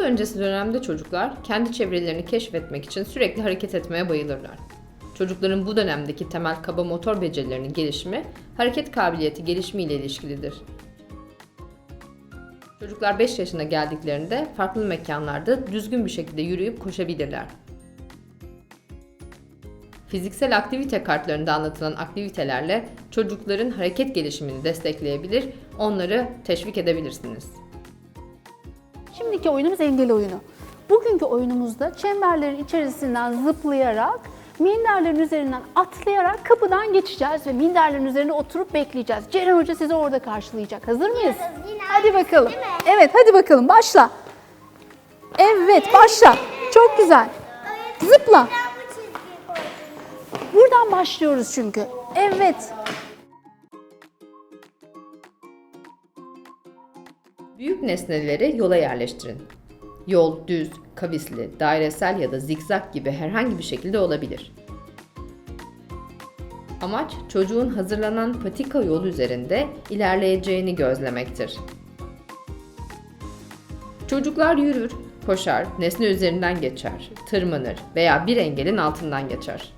öncesi dönemde çocuklar kendi çevrelerini keşfetmek için sürekli hareket etmeye bayılırlar. Çocukların bu dönemdeki temel kaba motor becerilerinin gelişimi, hareket kabiliyeti gelişimiyle ilişkilidir. Çocuklar 5 yaşına geldiklerinde farklı mekanlarda düzgün bir şekilde yürüyüp koşabilirler. Fiziksel aktivite kartlarında anlatılan aktivitelerle çocukların hareket gelişimini destekleyebilir, onları teşvik edebilirsiniz. Şimdiki oyunumuz engel oyunu. Bugünkü oyunumuzda çemberlerin içerisinden zıplayarak, minderlerin üzerinden atlayarak kapıdan geçeceğiz ve minderlerin üzerine oturup bekleyeceğiz. Ceren Hoca sizi orada karşılayacak. Hazır mıyız? Yine Hadi aynı, bakalım. Evet, hadi bakalım. Başla. Evet, başla. Çok güzel. Zıpla. Buradan başlıyoruz çünkü. Evet. Büyük nesneleri yola yerleştirin. Yol düz, kavisli, dairesel ya da zikzak gibi herhangi bir şekilde olabilir. Amaç çocuğun hazırlanan patika yolu üzerinde ilerleyeceğini gözlemektir. Çocuklar yürür, koşar, nesne üzerinden geçer, tırmanır veya bir engelin altından geçer.